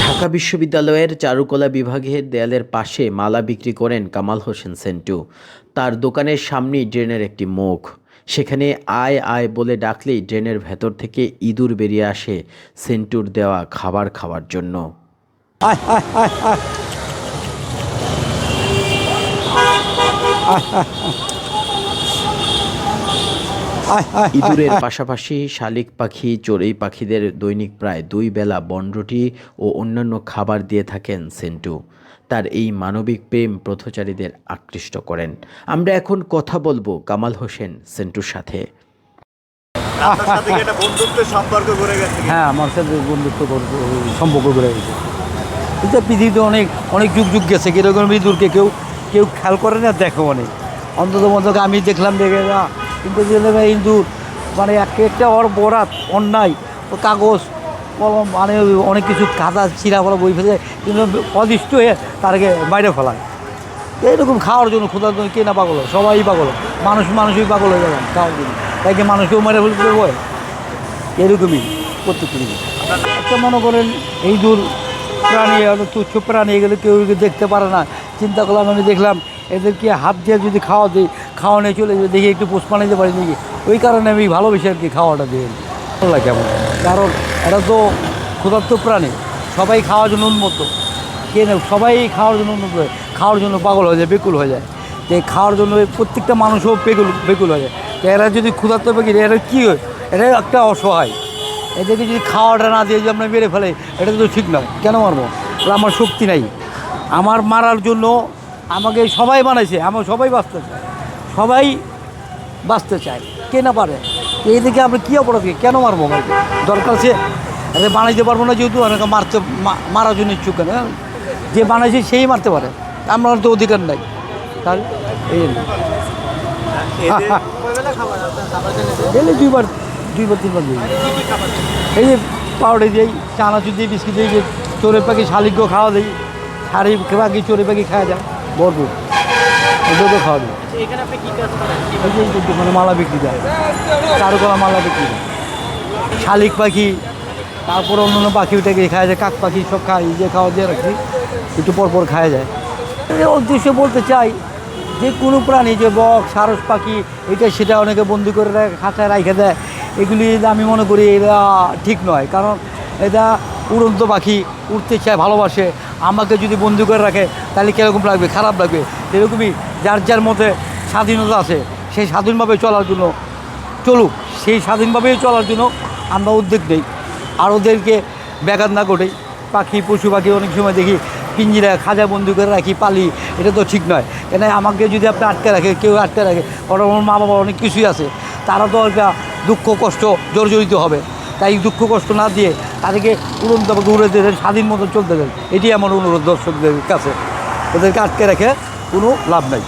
ঢাকা বিশ্ববিদ্যালয়ের চারুকলা বিভাগের দেয়ালের পাশে মালা বিক্রি করেন কামাল হোসেন সেন্টু। তার দোকানের সামনেই ড্রেনের একটি মুখ। সেখানে আয় আয় বলে ডাকলেই ড্রেনের ভেতর থেকে ইঁদুর বেরিয়ে আসে সেন্টুর দেওয়া খাবার খাওয়ার জন্য। ইঁদুরের পাশাপাশি শালিক পাখি চড়ুই পাখিদের দৈনিক প্রায় দুই বেলা বনরুটি ও অন্যান্য খাবার দিয়ে থাকেন সেন্টু। তার এই মানবিক প্রেম পথচারীদের আকৃষ্ট করেন। আমরা এখন কথা বলব কামাল হোসেন সেন্টুর সাথে। গড়ে? হ্যাঁ আমার সাথে বন্ধুত্ব সম্পর্ক করে গেছে। এটা পৃথিবীতে অনেক অনেক যুগ যুগ গেছে কীরকম ইঁদুরকে কেউ কেউ খেয়াল করে না দেখো অনেক। অন্তত মন্তক আমি দেখলাম দেখে না কিন্তু যে দেখে ইঁদুর মানে এক একটা ওর বরাত, অন্যায়, ও কাগজ, কলম মানে অনেক কিছু কাদা চিরা ফলা বই ফেলে কিন্তু অদৃষ্ট হয়ে তারকে বাইরে ফেলায়। এইরকম খাওয়ার জন্য খোদার জন্য কে না পাগল সবাই পাগল মানুষ মানুষই পাগল হয়ে যাবেন খাওয়ার জন্য। তাই কি মানুষকেও মেরে ফেলতে দেবো? এরকমই প্রত্যেক জিনিস একটা মনে করেন এই দূর প্রাণী তুচ্ছ প্রাণী এগুলো কেউ দেখতে পারে না। চিন্তা করলাম, আমি দেখলাম এদেরকে হাত দিয়ে যদি খাওয়া দিই খাওয়া নিয়ে চলে যাবে দেখি একটু পোষ বানাইতে পারি নাকি? ওই কারণে আমি ভালোবেসে আর কি খাওয়াটা দিই। ভালো লাগে আমার। কারণ এটা তো ক্ষুধার্ত প্রাণী, সবাই খাওয়ার জন্য উন্মত্ত। কে সবাই খাওয়ার জন্য উন্নত হয়, খাওয়ার জন্য পাগল হয়ে যায়, বেকুল হয়ে যায়। তো খাওয়ার জন্য প্রত্যেকটা মানুষও বেকুল বেকুল হয়ে যায়। তো এরা যদি ক্ষুধার্ত পাখি এরা কী হয়? এটা একটা অসহায়। এদেরকে যদি খাওয়াটা না দিয়ে যদি আমরা মেরে ফেলে, এটা তো ঠিক নয়। কেন মারবো? আমার শক্তি নাই। আমার মারার জন্য আমাকে সবাই বানাইছে, আমার সবাই বাঁচতে চায়। সবাই বাঁচতে চায়। কে না পারে? তো এদিকে আমরা কী অপরাধ? কেন মারবো আমাকে দরকার সে আরে বানাইতে পারব না যেহেতু আমাকে মারতে মারার জন্য ইচ্ছুক কেন? হ্যাঁ? যে বানাইছে সেই মারতে পারে। আমার তো অধিকার নাই। তাহলে এই। ডেলি দুইবার দুইবার, তিনবার দিই। এই যে পাউডার দিই, চানাচুর দিয়ে বিস্কিট দিই, যে চোরে পাখি শালিগ্য খাওয়া দিই শাড়ি পাখি চোরে পাখি খাওয়া যায়। ভরপুর। ওদের তো যে দোকানে মালা বিক্রি দেয়। চারুকলা মালা বিক্রি দেয়। শালিক পাখি তারপর অন্য পাখি টাখি খাওয়া যায় কাক পাখি সব খাই যে খাওয়া দিয়ে রাখি একটু পরপর পর খাওয়া যায়। উদ্দেশ্যে বলতে চাই যে কোনো প্রাণী যে বক সারস পাখি এটা সেটা অনেকে বন্দি করে রাখে খাঁচায় রাখে দেয়। এগুলি আমি মনে করি এটা ঠিক নয় কারণ এটা উড়ন্ত পাখি উঠতে চায়, ভালোবাসে। আমাকে যদি বন্দি করে রাখে, তাহলে কীরকম লাগবে? খারাপ লাগবে। এরকমই যার যার মধ্যে স্বাধীনতা আছে, সেই স্বাধীনভাবে চলার জন্য চলুক। সেই স্বাধীনভাবেই চলার জন্য আমরা উদ্যোগ নেই। আর ওদেরকে ব্যাঘাত না ঘটেই। পাখি, পশু পাখি অনেক সময় দেখি, পিঞ্জিরা, খাজা বন্দি করে রাখি, পালি। এটা তো ঠিক নয়। কেন আমাকে যদি আপনি আটকে রাখে, কেউ আটকে রাখে, ওরা আমার মা বাবা অনেক কিছুই আছে, তারা তো একটা দুঃখ, কষ্ট, জর্জরিত হবে। তাই দুঃখ, কষ্ট না দিয়ে তাদেরকে উড়ন্ত উড়ে দেন স্বাধীন মতো চলতে দেন, এটি আমার অনুরোধ দর্শকদের কাছে। ওদেরকে আটকে রেখে কোনো লাভ নাই।